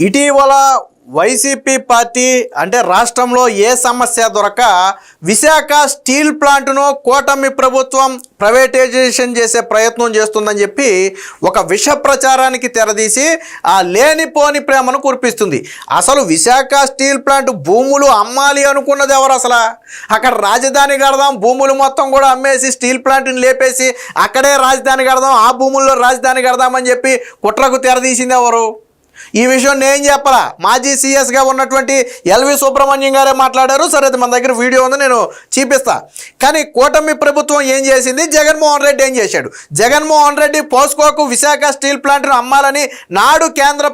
ఇటీవల YCP party అంటే రాష్ట్రంలో ఏ సమస్య దొరక విశాఖ స్టీల్ ప్లాంట్ను కూటమి ప్రభుత్వం ప్రైవేటైజేషన్ చేసే ప్రయత్నం చేస్తుందని చెప్పి ఒక విష ప్రచారానికి తెరదీసి ఆ లేనిపోని ప్రేమను కురిపిస్తుంది. అసలు విశాఖ స్టీల్ ప్లాంట్ భూములు అమ్మాలి అనుకున్నది ఎవరు అసలు? అక్కడ రాజధాని కడదాం భూములు మొత్తం కూడా అమ్మేసి స్టీల్ ప్లాంట్ని లేపేసి అక్కడే రాజధాని కడదాం ఆ భూముల్లో రాజధాని కడదామని చెప్పి కుట్రకు తెరదీసింది ఎవరు? ఈ విషయం నేను చెప్పాలా? మాజీ సీఎస్గా ఉన్నటువంటి ఎల్వి సుబ్రహ్మణ్యం గారే మాట్లాడారు. సరే అది మన దగ్గర వీడియో ఉంది నేను చూపిస్తా. కానీ కూటమి ప్రభుత్వం ఏం చేసింది? జగన్మోహన్ రెడ్డి ఏం చేశాడు? జగన్మోహన్ రెడ్డి పోస్కోకు విశాఖ స్టీల్ ప్లాంట్ను అమ్మాలని నాడు కేంద్ర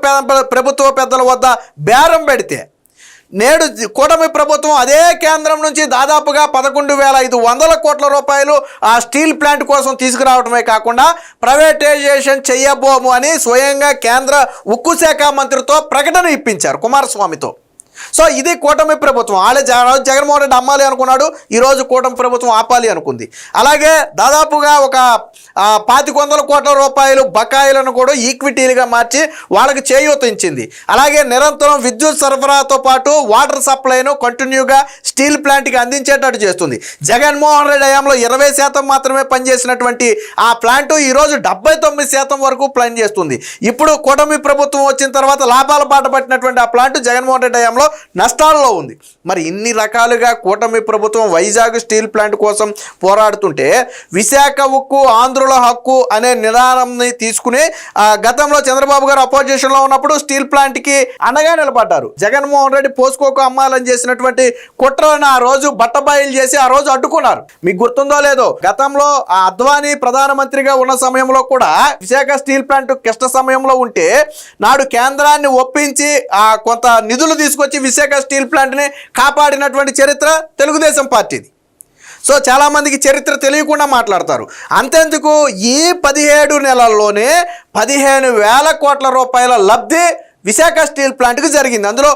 ప్రభుత్వ పెద్దల వద్ద బేరం పెడితే నేడు కూటమి ప్రభుత్వం అదే కేంద్రం నుంచి దాదాపుగా పదకొండు వేల ఐదు వందల కోట్ల రూపాయలు ఆ స్టీల్ ప్లాంట్ కోసం తీసుకురావడమే కాకుండా ప్రైవేటైజేషన్ చేయబోము అని స్వయంగా కేంద్ర ఉక్కు శాఖ మంత్రితో ప్రకటన ఇప్పించారు కుమారస్వామితో. సో ఇది కూటమి ప్రభుత్వం. వాళ్ళే జగన్ జగన్మోహన్ రెడ్డి అమ్మాలి అనుకున్నాడు ఈరోజు కూటమి ప్రభుత్వం ఆపాలి అనుకుంది. అలాగే దాదాపుగా ఒక పాతిక వందల కోట్ల రూపాయలు బకాయిలను కూడా ఈక్విటీలుగా మార్చి వాళ్ళకి చేయూతించింది. అలాగే నిరంతరం విద్యుత్ సరఫరాతో పాటు వాటర్ సప్లైను కంటిన్యూగా స్టీల్ ప్లాంట్కి అందించేటట్టు చేస్తుంది. జగన్మోహన్ రెడ్డి హయాంలో ఇరవై శాతం మాత్రమే పనిచేసినటువంటి ఆ ప్లాంట్ ఈరోజు డెబ్బై తొమ్మిది శాతం వరకు ప్లాన్ చేస్తుంది ఇప్పుడు కూటమి ప్రభుత్వం వచ్చిన తర్వాత లాభాల బాట పట్టినటువంటి ఆ ప్లాంట్ జగన్మోహన్ రెడ్డి హయాంలో నష్టాల్లో ఉంది. మరి ఇన్ని రకాలుగా కూటమి ప్రభుత్వం వైజాగ్ స్టీల్ ప్లాంట్ కోసం పోరాడుతుంటే విశాఖ ఉక్కు ఆంధ్రుల హక్కు అనే నిదానంని తీసుకుని ఆ, గతంలో చంద్రబాబు గారు అపోజిషన్లో ఉన్నప్పుడు స్టీల్ ప్లాంట్కి అండగా నిలబడ్డారు. జగన్మోహన్ రెడ్డి పోసుకోకు అమ్మాలని చేసినటువంటి కుట్రలను ఆ రోజు బట్టబయలు చేసి ఆ రోజు అడ్డుకున్నారు. మీకు గుర్తుందో లేదో గతంలో ఆ అద్వానీ ప్రధానమంత్రిగా ఉన్న సమయంలో కూడా విశాఖ స్టీల్ ప్లాంట్ కష్ట సమయంలో ఉంటే నాడు కేంద్రాన్ని ఒప్పించి ఆ కొంత నిధులు తీసుకొచ్చి విశాఖ స్టీల్ ప్లాంట్ని కాపాడినటువంటి చరిత్ర తెలుగుదేశం పార్టీది. సో చాలామందికి చరిత్ర తెలియకుండా మాట్లాడతారు. అంతెందుకు ఈ పదిహేడు నెలల్లోనే పదిహేను వేల కోట్ల రూపాయల లబ్ధి విశాఖ స్టీల్ ప్లాంట్కి జరిగింది. అందులో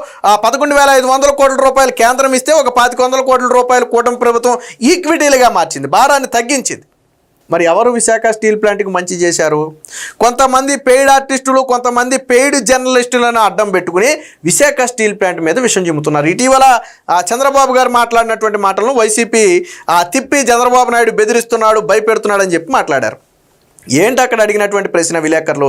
పదకొండు వేల ఐదు వందల కోట్ల రూపాయలు కేంద్రం ఇస్తే ఒక పాతిక వందల కోట్ల రూపాయలు కూటమి ప్రభుత్వం ఈక్విటీలుగా మార్చింది. భారాన్ని తగ్గించింది. మరి ఎవరు విశాఖ స్టీల్ ప్లాంట్కి మంచి చేశారు? కొంతమంది పెయిడ్ ఆర్టిస్టులు కొంతమంది పెయిడ్ జర్నలిస్టులను అడ్డం పెట్టుకుని విశాఖ స్టీల్ ప్లాంట్ మీద విషయం చెబుతున్నారు ఇటీవల ఆ, చంద్రబాబు గారు మాట్లాడినటువంటి మాటలను వైసీపీ ఆ, తిప్పి చంద్రబాబు నాయుడు బెదిరిస్తున్నాడు భయపెడుతున్నాడు అని చెప్పి మాట్లాడారు. ఏంటి అక్కడ అడిగినటువంటి ప్రశ్న విలేకరులు?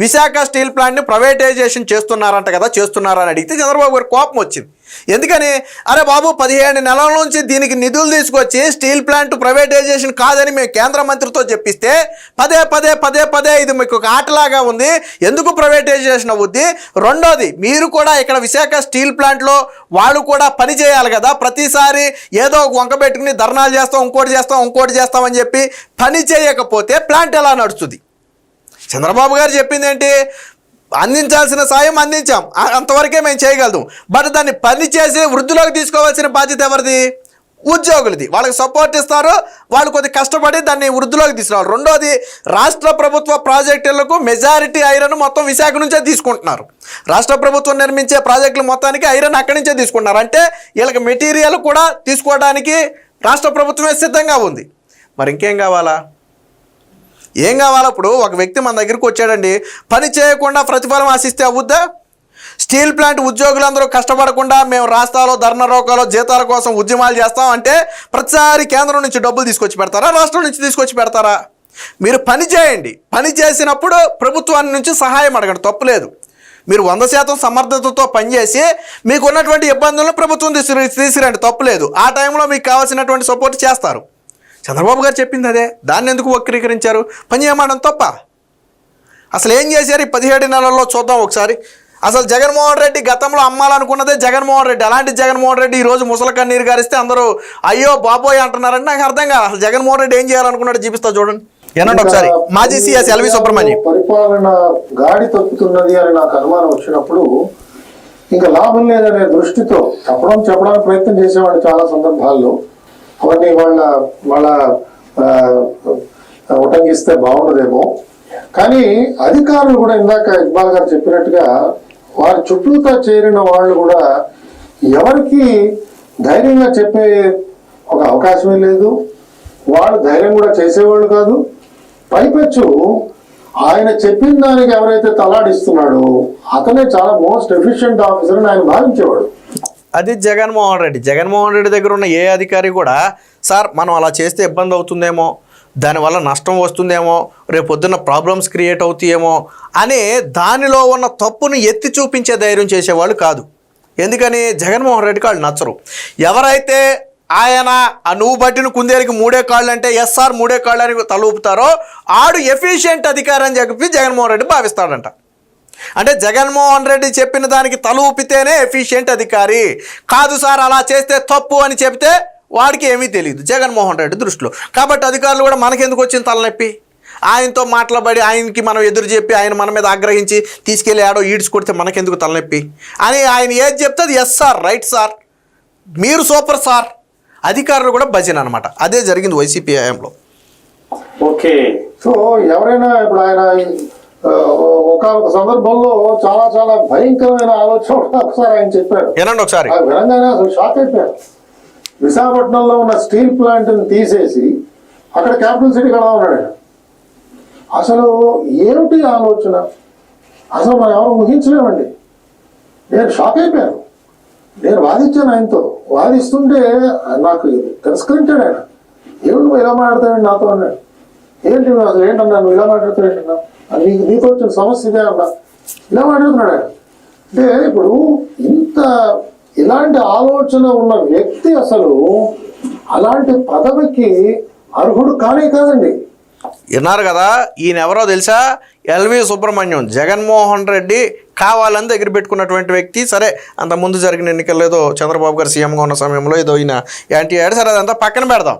విశాఖ స్టీల్ ప్లాంట్ని ప్రైవేటైజేషన్ చేస్తున్నారంట కదా చేస్తున్నారని అడిగితే చంద్రబాబు గారు కోపం వచ్చింది. ఎందుకని? అరే బాబు పదిహేను నెలల నుంచి దీనికి నిధులు తీసుకొచ్చి స్టీల్ ప్లాంట్ ప్రైవేటైజేషన్ కాదని మేము కేంద్ర మంత్రితో చెప్పిస్తే పదే పదే పదే పదే ఇది మీకు ఒక ఆటలాగా ఉంది. ఎందుకు ప్రైవేటైజేషన్ అవుద్ది? రెండోది మీరు కూడా ఇక్కడ విశాఖ స్టీల్ ప్లాంట్లో వాళ్ళు కూడా పని చేయాలి కదా. ప్రతిసారి ఏదో ఒక వంక పెట్టుకుని ధర్నాలు చేస్తాం ఇంకోటి చేస్తాం ఇంకోటి చేస్తామని చెప్పి పని చేయకపోతే ప్లాంట్ ఎలా నడుస్తుంది? చంద్రబాబు గారు చెప్పింది ఏంటి అందించాల్సిన సాయం అందించాం. అంతవరకే మేము చేయగలుగుతాం. బట్ దాన్ని పని చేసి వృద్ధిలోకి తీసుకోవాల్సిన బాధ్యత ఎవరిది? ఉద్యోగులది. వాళ్ళకి సపోర్ట్ ఇస్తారు. వాళ్ళు కొద్దిగా కష్టపడి దాన్ని వృద్ధిలోకి తీసుకురావాలి. రెండోది రాష్ట్ర ప్రభుత్వ ప్రాజెక్టులకు మెజారిటీ ఐరన్ మొత్తం విశాఖ నుంచే తీసుకుంటున్నారు. రాష్ట్ర ప్రభుత్వం నిర్మించే ప్రాజెక్టులు మొత్తానికి ఐరన్ అక్కడి నుంచే తీసుకుంటున్నారు. అంటే వీళ్ళకి మెటీరియల్ కూడా తీసుకోవడానికి రాష్ట్ర ప్రభుత్వమే సిద్ధంగా ఉంది. మరి ఇంకేం కావాలా? ఏం కావాలి అప్పుడు? ఒక వ్యక్తి మన దగ్గరికి వచ్చాడండి. పని చేయకుండా ప్రతిఫలం ఆశిస్తే అవుద్దా? స్టీల్ ప్లాంట్ ఉద్యోగులందరూ కష్టపడకుండా మేము రాష్ట్రాల్లో ధర్న రోకాలో జీతాల కోసం ఉద్యమాలు చేస్తాం అంటే ప్రతిసారి కేంద్రం నుంచి డబ్బులు తీసుకొచ్చి పెడతారా? రాష్ట్రం నుంచి తీసుకొచ్చి పెడతారా? మీరు పని చేయండి. పని చేసినప్పుడు ప్రభుత్వాన్ని నుంచి సహాయం అడగండి. తప్పులేదు. మీరు వంద శాతం సమర్థతతో పనిచేసి మీకు ఉన్నటువంటి ఇబ్బందులను ప్రభుత్వం తీసుకురండి. తీసిరండి తప్పులేదు. ఆ టైంలో మీకు కావాల్సినటువంటి సపోర్ట్ చేస్తారు. చంద్రబాబు గారు చెప్పింది అదే. దాన్ని ఎందుకు వక్రీకరించారు? పని చేయమడం తప్ప. అసలు ఏం చేశారు ఈ పదిహేడు నెలల్లో చూద్దాం ఒకసారి. అసలు జగన్మోహన్ రెడ్డి గతంలో అమ్మాలనుకున్నదే జగన్మోహన్ రెడ్డి. అలాంటి జగన్మోహన్ రెడ్డి ఈ రోజు ముసల కన్నీరు గారిస్తే అందరూ అయ్యో బాబోయ్ అంటున్నారంటే నాకు అర్థం కాదు. అసలు జగన్మోహన్ రెడ్డి ఏం చేయాలనుకున్నాడు చూపిస్తా చూడండి. ఏనండి ఒకసారి. మాజీ సీఎస్ ఎల్వి సుబ్రహ్మణ్యం. పరిపాలన గాడి తప్పుతున్నది అని నాకు అనుమానం వచ్చినప్పుడు ఇంకా లాభం లేదనే దృష్టితో చెప్పడం చెప్పడానికి ప్రయత్నం చేసేవాడు చాలా సందర్భాల్లో. అవన్నీ వాళ్ళ వాళ్ళ ఉటంకిస్తే బాగుండదేమో. కానీ అధికారులు కూడా ఇందాక ఇక్బాల్ గారు చెప్పినట్టుగా వారి చుట్టూతో చేరిన వాళ్ళు కూడా ఎవరికి ధైర్యంగా చెప్పే ఒక అవకాశమే లేదు. వాళ్ళు ధైర్యం కూడా చేసేవాళ్ళు కాదు. పైపెచ్చు ఆయన చెప్పిన దానికి ఎవరైతే తలాడిస్తున్నాడో అతనే చాలా మోస్ట్ ఎఫిషియంట్ ఆఫీసర్ అని ఆయన భావించేవాడు. అది జగన్మోహన్ రెడ్డి. జగన్మోహన్ రెడ్డి దగ్గర ఉన్న ఏ అధికారి కూడా సార్ మనం అలా చేస్తే ఇబ్బంది అవుతుందేమో దానివల్ల నష్టం వస్తుందేమో రేపొద్దున ప్రాబ్లమ్స్ క్రియేట్ అవుతాయేమో అనే దానిలో ఉన్న తప్పును ఎత్తి చూపించే ధైర్యం చేసేవాళ్ళు కాదు. ఎందుకని? జగన్మోహన్ రెడ్డికి వాళ్ళు నచ్చరు. ఎవరైతే ఆయన ఆ నువ్వు బట్టిన కుందేలకి మూడే కాళ్ళు అంటే ఎస్ఆర్ మూడే కాళ్ళు అని తలూపుతారో ఆడు ఎఫిషియెంట్ అధికారం అని చెప్పి జగన్మోహన్ రెడ్డి భావిస్తాడంట. అంటే జగన్మోహన్ రెడ్డి చెప్పిన దానికి తల ఊపితేనే ఎఫిషియెంట్ అధికారి. కాదు సార్ అలా చేస్తే తప్పు అని చెప్తే వాడికి ఏమీ తెలియదు జగన్మోహన్ రెడ్డి దృష్టిలో. కాబట్టి అధికారులు కూడా మనకెందుకు వచ్చింది తలనొప్పి? ఆయనతో మాట్లాడబడి ఆయనకి మనం ఎదురు చెప్పి ఆయన మన మీద ఆగ్రహించి తీసుకెళ్ళి ఆడో ఈడ్చి కొడితే మనకెందుకు తలనొప్పి? అని ఆయన ఏది చెప్తే అది ఎస్ సార్ రైట్ సార్ మీరు సూపర్ సార్ అధికారులు కూడా భజన అనమాట అదే జరిగింది వైసీపీ హయాంలో. ఓకే. సో ఎవరైనా ఇప్పుడు ఆయన ఒక సందర్భంలో చాలా చాలా భయంకరమైన ఆలోచన ఒకసారి ఆయన చెప్పాడు. వినండి ఒకసారి. అసలు షాక్ అయిపోయారు విశాఖపట్నంలో ఉన్న స్టీల్ ప్లాంట్ని తీసేసి అక్కడ క్యాపిటల్ సిటీ కడదాం ఉన్నాడు. అసలు ఏమిటి ఆలోచన? అసలు మనం ఎవరు ఊహించలేమండి. నేను షాక్ అయిపోయాను. నేను వాదించాను ఆయనతో. వాదిస్తుంటే నాకు తిరస్కరించాడు ఆయన. ఏమిటి నువ్వు ఇలా మాట్లాడతావు నాతో అన్నాడు. ఏంటి అసలు? ఏంటన్నా నువ్వు ఇలా మాట్లాడుతున్నా నీకు నీకు వచ్చిన సమస్య ఇదే అన్నా. ఇలా మాట్లాడుతున్నాడు? అంటే ఇప్పుడు ఇంత ఇలాంటి ఆలోచన ఉన్న వ్యక్తి అసలు అలాంటి పదవికి అర్హుడు కానే కాదండి. విన్నారు కదా ఈయన ఎవరో తెలుసా? ఎల్వి సుబ్రహ్మణ్యం. జగన్మోహన్ రెడ్డి కావాలని దగ్గర పెట్టుకున్నటువంటి వ్యక్తి. సరే అంత ముందు జరిగిన ఎన్నికల్లో ఏదో చంద్రబాబు గారు సీఎంగా ఉన్న సమయంలో ఏదో ఈయన యాంటీ అయ్యాడు. సరే అదంతా పక్కన పెడదాం.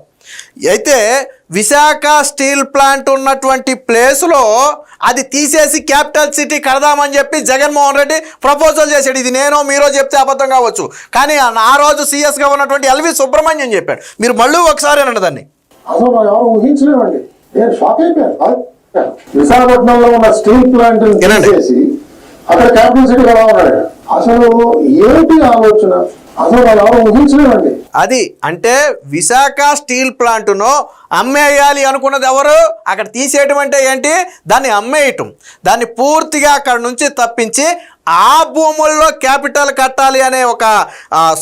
అయితే విశాఖ స్టీల్ ప్లాంట్ ఉన్నటువంటి ప్లేస్లో అది తీసేసి క్యాపిటల్ సిటీ కడదామని చెప్పి జగన్మోహన్ రెడ్డి ప్రపోజల్ చేశాడు. ఇది నేను మీరో చెప్తే అబద్ధం కావచ్చు. కానీ ఆ- రోజు సీఎస్గా ఉన్నటువంటి ఎల్వి సుబ్రహ్మణ్యం చెప్పాడు. మీరు మళ్ళీ ఒకసారి అనండి దాన్ని. అసలు ఊహించలేమండి. నేను షాక్ అయిపోయాను. విశాఖపట్నంలో ఉన్న స్టీల్ ప్లాంట్. తీసేసి అక్కడ క్యాపిటల్ సిటీ ఎలా ఉన్నాడు? అసలు ఏమిటి ఆలోచన? అసలు ఊహించలేమండి. అది అంటే విశాఖ స్టీల్ ప్లాంట్ను అమ్మేయాలి అనుకున్నది ఎవరు? అక్కడ తీసేయటం అంటే ఏంటి? దాన్ని అమ్మేయటం. దాన్ని పూర్తిగా అక్కడ నుంచి తప్పించి ఆ భూముల్లో క్యాపిటల్ కట్టాలి అనే ఒక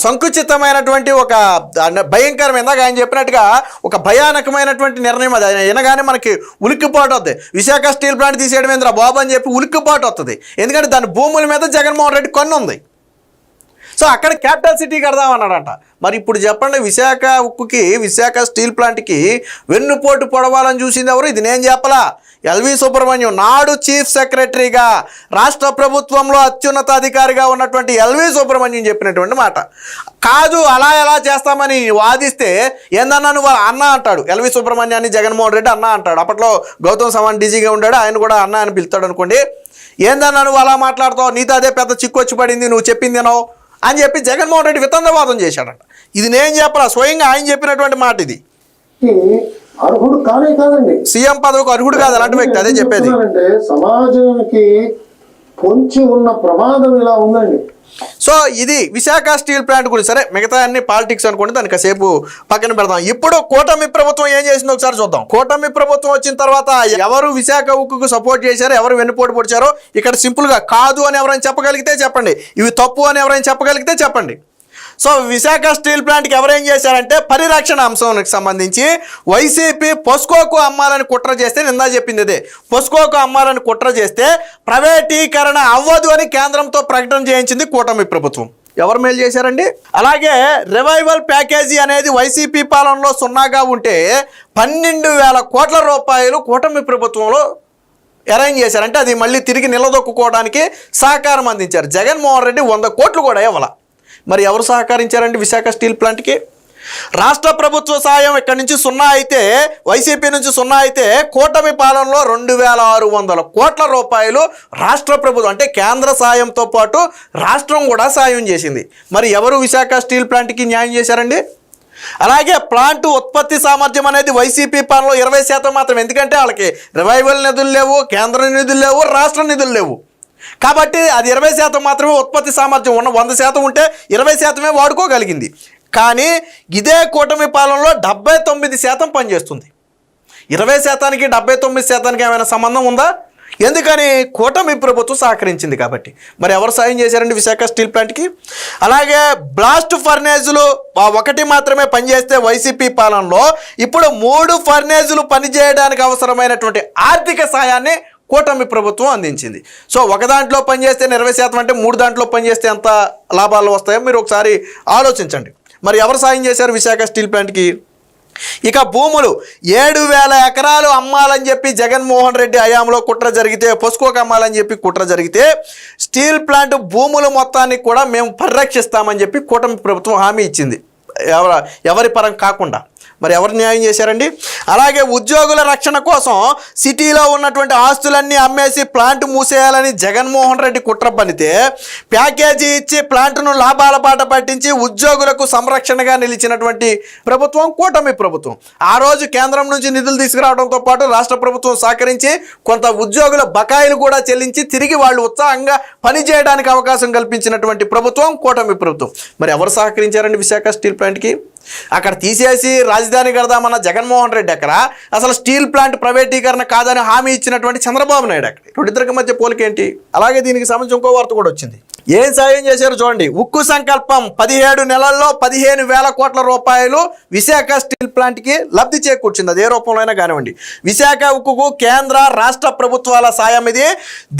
సంకుచితమైనటువంటి ఒక దాన్ని భయంకరమైన ఇందాక ఆయన చెప్పినట్టుగా ఒక భయానకమైనటువంటి నిర్ణయం అది. ఆయన వినగానే మనకి ఉలిక్కిపాటు వస్తుంది విశాఖ స్టీల్ ప్లాంట్ తీసేయడం ఏంద్రా బాబు అని చెప్పి ఉలిక్కిపాటు వస్తుంది ఎందుకంటే దాని భూముల మీద జగన్మోహన్ రెడ్డి కొన్ని ఉంది. సో అక్కడ క్యాపిటల్ సిటీ కడదాం అన్నాడంట మరి ఇప్పుడు చెప్పండి విశాఖ ఉక్కుకి విశాఖ స్టీల్ ప్లాంట్కి వెన్నుపోటు పొడవాలని చూసింది ఎవరు? ఇది నేను చెప్పలా. ఎల్వి సుబ్రహ్మణ్యం నాడు చీఫ్ సెక్రటరీగా రాష్ట్ర ప్రభుత్వంలో అత్యున్నత అధికారిగా ఉన్నటువంటి ఎల్వి సుబ్రహ్మణ్యం చెప్పినటువంటి మాట. కాదు అలా ఎలా చేస్తామని వాదిస్తే ఏందన్నా నువ్వు అన్న అంటాడు. ఎల్వి సుబ్రహ్మణ్యాన్ని జగన్మోహన్ రెడ్డి అన్న అంటాడు. అప్పట్లో గౌతమ్ సవాన్ డీజీగా ఉండాడు ఆయన కూడా అన్న అని పిలుస్తాడు అనుకోండి. ఏందన్నా నువ్వు అలా మాట్లాడుతావు నీతో అదే పెద్ద చిక్కు వచ్చి పడింది నువ్వు చెప్పిందేనో అని చెప్పి జగన్మోహన్ రెడ్డి వితండవాదం చేశాడంట. ఇది నేను చెప్పరా స్వయంగా ఆయన చెప్పినటువంటి మాట ఇది. అర్హుడు కానే కాదండి. సీఎం పదవికి అర్హుడు కాదు అలాంటి వ్యక్తి అదే చెప్పేది. అంటే సమాజానికి పొంచి ఉన్న ప్రమాదం ఇలా ఉందండి. సో ఇది విశాఖ స్టీల్ ప్లాంట్ గురించి సరే మిగతా అన్ని పాలిటిక్స్ అనుకోండి దాన్ని కాసేపు పక్కన పెడదాం. ఇప్పుడు కూటమి ప్రభుత్వం ఏం చేసిందో ఒకసారి చూద్దాం. కూటమి ప్రభుత్వం వచ్చిన తర్వాత ఎవరు విశాఖ ఉక్కుకు సపోర్ట్ చేశారో ఎవరు వెన్నుపోటు పొడిచారో ఇక్కడ సింపుల్గా కాదు అని ఎవరైనా చెప్పగలిగితే చెప్పండి. ఇవి తప్పు అని ఎవరైనా చెప్పగలిగితే చెప్పండి. సో విశాఖ స్టీల్ ప్లాంట్కి ఎవరేం చేశారంటే పరిరక్షణ అంశానికి సంబంధించి వైసీపీ పొస్కోకు అమ్మాలని కుట్ర చేస్తే నిందా చెప్పింది అదే పొస్కోకు అమ్మాలని కుట్ర చేస్తే ప్రైవేటీకరణ అవ్వదు అని కేంద్రంతో ప్రకటన చేయించింది కూటమి ప్రభుత్వం. ఎవరు మేలు చేశారండి? అలాగే రివైవల్ ప్యాకేజీ అనేది వైసీపీ పాలనలో సున్నాగా ఉంటే పన్నెండు వేల కోట్ల రూపాయలు కూటమి ప్రభుత్వంలో అరేంజ్ చేశారంటే అది మళ్ళీ తిరిగి నిలదొక్కుకోవడానికి సహకారం అందించారు. జగన్మోహన్ రెడ్డి వంద కోట్లు కూడా ఇవ్వాల. మరి ఎవరు సహకరించారండి విశాఖ స్టీల్ ప్లాంట్కి? రాష్ట్ర ప్రభుత్వ సాయం ఇక్కడ నుంచి సున్నా అయితే వైసీపీ నుంచి సున్నా అయితే కూటమి పాలనలో రెండు వేల ఆరు వందల కోట్ల రూపాయలు రాష్ట్ర ప్రభుత్వం అంటే కేంద్ర సాయంతో పాటు రాష్ట్రం కూడా సాయం చేసింది. మరి ఎవరు విశాఖ స్టీల్ ప్లాంట్కి న్యాయం చేశారండి? అలాగే ప్లాంట్ ఉత్పత్తి సామర్థ్యం అనేది వైసీపీ పాలనలో ఇరవై శాతం మాత్రం ఎందుకంటే వాళ్ళకి రివైవల్ నిధులు లేవు కేంద్ర నిధులు లేవు రాష్ట్ర నిధులు లేవు. కాబట్టి అది ఇరవై శాతం మాత్రమే ఉత్పత్తి సామర్థ్యం ఉన్న వంద శాతం ఉంటే ఇరవై శాతమే వాడుకోగలిగింది. కానీ ఇదే కూటమి పాలనలో డెబ్బై తొమ్మిది శాతం పనిచేస్తుంది. ఇరవై శాతానికి డెబ్బై తొమ్మిది శాతానికి ఏమైనా సంబంధం ఉందా? ఎందుకని కూటమి ప్రభుత్వం సహకరించింది కాబట్టి. మరి ఎవరు సాయం చేశారండి విశాఖ స్టీల్ ప్లాంట్కి? అలాగే బ్లాస్ట్ ఫర్నేజులు ఒకటి మాత్రమే పనిచేస్తే వైసీపీ పాలనలో ఇప్పుడు మూడు ఫర్నేజులు పనిచేయడానికి అవసరమైనటువంటి ఆర్థిక సాయాన్ని కూటమి ప్రభుత్వం అందించింది. సో ఒక దాంట్లో పనిచేస్తే ఇరవై శాతం అంటే మూడు దాంట్లో పనిచేస్తే ఎంత లాభాలు వస్తాయో మీరు ఒకసారి ఆలోచించండి. మరి ఎవరు సాయం చేశారు విశాఖ స్టీల్ ప్లాంట్కి? ఇక భూములు ఏడు వేల ఎకరాలు అమ్మాలని చెప్పి జగన్మోహన్ రెడ్డి హయాంలో కుట్ర జరిగితే పొసుకోకు అమ్మాలని చెప్పి కుట్ర జరిగితే స్టీల్ ప్లాంట్ భూముల మొత్తాన్ని కూడా మేము పరిరక్షిస్తామని చెప్పి కూటమి ప్రభుత్వం హామీ ఇచ్చింది. ఎవరి పరం కాకుండా. మరి ఎవరు న్యాయం చేశారండి? అలాగే ఉద్యోగుల రక్షణ కోసం సిటీలో ఉన్నటువంటి ఆస్తులన్నీ అమ్మేసి ప్లాంట్ మూసేయాలని జగన్మోహన్ రెడ్డి కుట్ర పనితే ప్యాకేజీ ఇచ్చి ప్లాంట్ను లాభాల బాట పట్టించి ఉద్యోగులకు సంరక్షణగా నిలిచినటువంటి ప్రభుత్వం కూటమి ప్రభుత్వం. ఆ రోజు కేంద్రం నుంచి నిధులు తీసుకురావడంతో పాటు రాష్ట్ర ప్రభుత్వం సహకరించి కొంత ఉద్యోగుల బకాయిలు కూడా చెల్లించి తిరిగి వాళ్ళు ఉత్సాహంగా పనిచేయడానికి అవకాశం కల్పించినటువంటి ప్రభుత్వం కూటమి ప్రభుత్వం. మరి ఎవరు సహకరించారండి విశాఖ స్టీల్ ప్లాంట్కి? అక్కడ తీసేసి రాజధాని కడదామన్న జగన్మోహన్ రెడ్డి అక్కడ. అసలు స్టీల్ ప్లాంట్ ప్రైవేటీకరణ కాదని హామీ ఇచ్చినటువంటి చంద్రబాబు నాయుడు అక్కడ. రెండిద్దరికి మధ్య పోలికేంటి అలాగే దీనికి సంబంధించి ఇంకో వార్త కూడా వచ్చింది. ఏం సాయం చేశారు చూడండి. ఉక్కు సంకల్పం పదిహేడు నెలల్లో పదిహేను వేల కోట్ల రూపాయలు విశాఖ స్టీల్ ప్లాంట్కి లబ్ధి చేకూర్చింది. అదే ఏ రూపంలో అయినా కానివ్వండి. విశాఖ ఉక్కుకు కేంద్ర రాష్ట్ర ప్రభుత్వాల సాయం ఇది.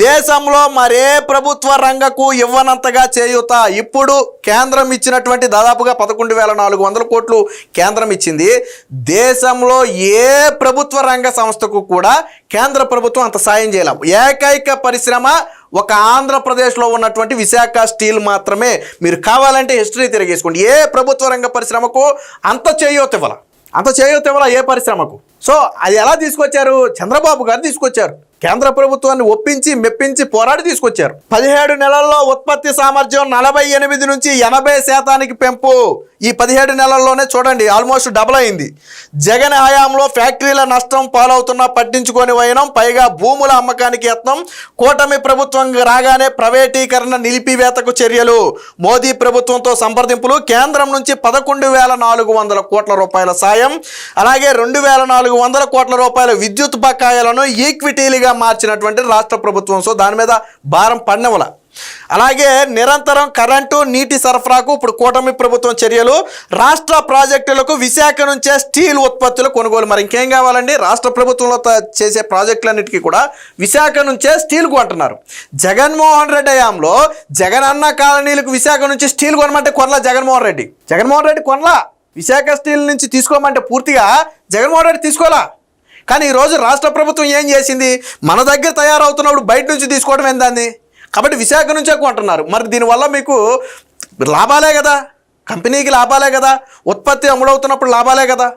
దేశంలో మరే ప్రభుత్వ రంగకు ఇవ్వనంతగా చేయూత. ఇప్పుడు కేంద్రం ఇచ్చినటువంటి దాదాపుగా పదకొండు వేల నాలుగు వందల కోట్లు కేంద్రం ఇచ్చింది. దేశంలో ఏ ప్రభుత్వ రంగ సంస్థకు కూడా కేంద్ర ప్రభుత్వం అంత సాయం చేయలేము ఏకైక పరిశ్రమ ఒక ఆంధ్రప్రదేశ్లో ఉన్నటువంటి విశాఖ స్టీల్ మాత్రమే మీరు కావాలంటే హిస్టరీ తిరిగేసుకోండి. ఏ ప్రభుత్వ రంగ పరిశ్రమకు అంత చేయూత ఇవ్వాల. అంత చేయూత ఇవ్వాల ఏ పరిశ్రమకు. సో అది ఎలా తీసుకొచ్చారు? చంద్రబాబు గారు తీసుకొచ్చారు. కేంద్ర ప్రభుత్వాన్ని ఒప్పించి మెప్పించి పోరాడి తీసుకొచ్చారు. పదిహేడు నెలల్లో ఉత్పత్తి సామర్థ్యం నలభై ఎనిమిది నుంచి ఎనభై శాతానికి పెంపు. ఈ పదిహేడు నెలల్లోనే చూడండి ఆల్మోస్ట్ డబుల్ అయింది. జగన్ హయాంలో ఫ్యాక్టరీల నష్టం పాలవుతున్నా పట్టించుకొని పోయినాం పైగా భూముల అమ్మకానికి యత్నం కూటమి ప్రభుత్వం రాగానే ప్రైవేటీకరణ నిలిపివేతకు చర్యలు. మోదీ ప్రభుత్వంతో సంప్రదింపులు కేంద్రం నుంచి పదకొండు వేల నాలుగు వందల కోట్ల రూపాయల సాయం అలాగే రెండు వేల నాలుగు వందల కోట్ల రూపాయల విద్యుత్ బకాయిలను ఈక్విటీలుగా మార్చినటువంటి రాష్ట్ర ప్రభుత్వం. సో దాని మీద భారం పడినవల అలాగే నిరంతరం కరెంటు నీటి సరఫరాకు ఇప్పుడు కూటమి ప్రభుత్వం చర్యలు. రాష్ట్ర ప్రాజెక్టులకు విశాఖ నుంచే స్టీల్ ఉత్పత్తుల కొనుగోలు. మరి ఇంకేం కావాలండి? రాష్ట్ర ప్రభుత్వంలో త- చేసే ప్రాజెక్టులన్నిటికీ కూడా విశాఖ నుంచే స్టీల్ కొంటున్నారు జగన్మోహన్ రెడ్డి హయాంలో జగన్ అన్న కాలనీలకు విశాఖ నుంచి స్టీల్ కొనమంటే కొనలా జగన్మోహన్ రెడ్డి? జగన్మోహన్ రెడ్డి కొనలా? విశాఖ స్టీల్ నుంచి తీసుకోమంటే పూర్తిగా జగన్మోహన్ రెడ్డి తీసుకోవాలా కానీ ఈరోజు రాష్ట్ర ప్రభుత్వం ఏం చేసింది? మన దగ్గర తయారవుతున్నప్పుడు బయట నుంచి తీసుకోవడం ఏందాన్ని కాబట్టి విశాఖ నుంచే కొంటున్నారు. మరి దీనివల్ల మీకు లాభాలే కదా? కంపెనీకి లాభాలే కదా? ఉత్పత్తి అమ్ముడవుతున్నప్పుడు లాభాలే కదా?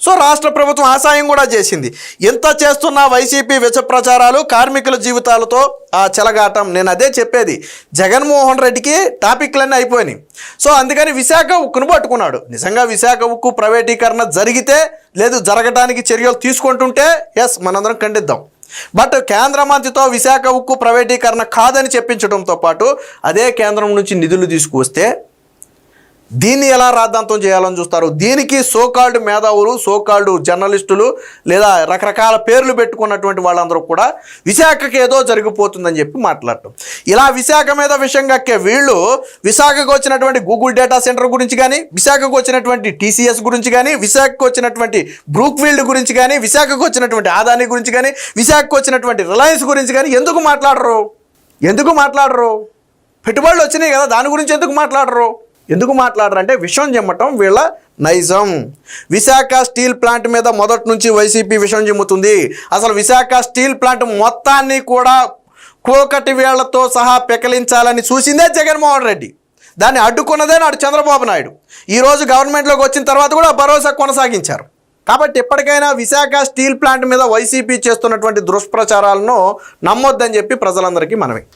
సో రాష్ట్ర ప్రభుత్వం ఆసాయం కూడా చేసింది. ఎంత చేస్తున్న వైసీపీ విష ప్రచారాలు కార్మికుల జీవితాలతో ఆ చెలగాటం. నేను అదే చెప్పేది. జగన్మోహన్ రెడ్డికి టాపిక్లన్నీ అయిపోయినాయి. సో అందుకని విశాఖ ఉక్కును పట్టుకున్నాడు. నిజంగా విశాఖ ఉక్కు ప్రైవేటీకరణ జరిగితే లేదు జరగడానికి చర్యలు తీసుకుంటుంటే ఎస్ మనందరం ఖండిద్దాం. బట్ కేంద్ర మంత్రితో విశాఖ ఉక్కు ప్రైవేటీకరణ కాదని చెప్పించడంతో పాటు అదే కేంద్రం నుంచి నిధులు తీసుకువస్తే దీన్ని ఎలా రాద్ధాంతం చేయాలని చూస్తారు? దీనికి సోకాల్డ్ మేధావులు సోకాల్డ్ జర్నలిస్టులు లేదా రకరకాల పేర్లు పెట్టుకున్నటువంటి వాళ్ళందరూ కూడా విశాఖకి ఏదో జరిగిపోతుందని చెప్పి మాట్లాడటం. ఇలా విశాఖ మీద విషయం కక్కే వీళ్ళు విశాఖకు వచ్చినటువంటి గూగుల్ డేటా సెంటర్ గురించి కానీ విశాఖకు వచ్చినటువంటి టీసీఎస్ గురించి కానీ విశాఖకు వచ్చినటువంటి బ్రూక్ఫీల్డ్ గురించి కానీ విశాఖకు వచ్చినటువంటి ఆదాని గురించి కానీ విశాఖకు వచ్చినటువంటి రిలయన్స్ గురించి కానీ ఎందుకు మాట్లాడరు? ఎందుకు మాట్లాడరు? పెట్టుబడులు వచ్చినాయి కదా దాని గురించి ఎందుకు మాట్లాడరు? ఎందుకు మాట్లాడరంటే విషం చెమ్మటం వీళ్ళ నైజం. విశాఖ స్టీల్ ప్లాంట్ మీద మొదటి నుంచి వైసీపీ విషం చెమ్ముతుంది. అసలు విశాఖ స్టీల్ ప్లాంట్ మొత్తాన్ని కూడా కోకటి వేళ్ళతో సహా పెకలించాలని చూసిందే జగన్మోహన్ రెడ్డి. దాన్ని అడ్డుకున్నదే నాడు చంద్రబాబు నాయుడు. ఈరోజు గవర్నమెంట్లోకి వచ్చిన తర్వాత కూడా భరోసా కొనసాగించారు. కాబట్టి ఎప్పటికైనా విశాఖ స్టీల్ ప్లాంట్ మీద వైసీపీ చేస్తున్నటువంటి దుష్ప్రచారాలను నమ్మొద్దని చెప్పి ప్రజలందరికీ మనవి.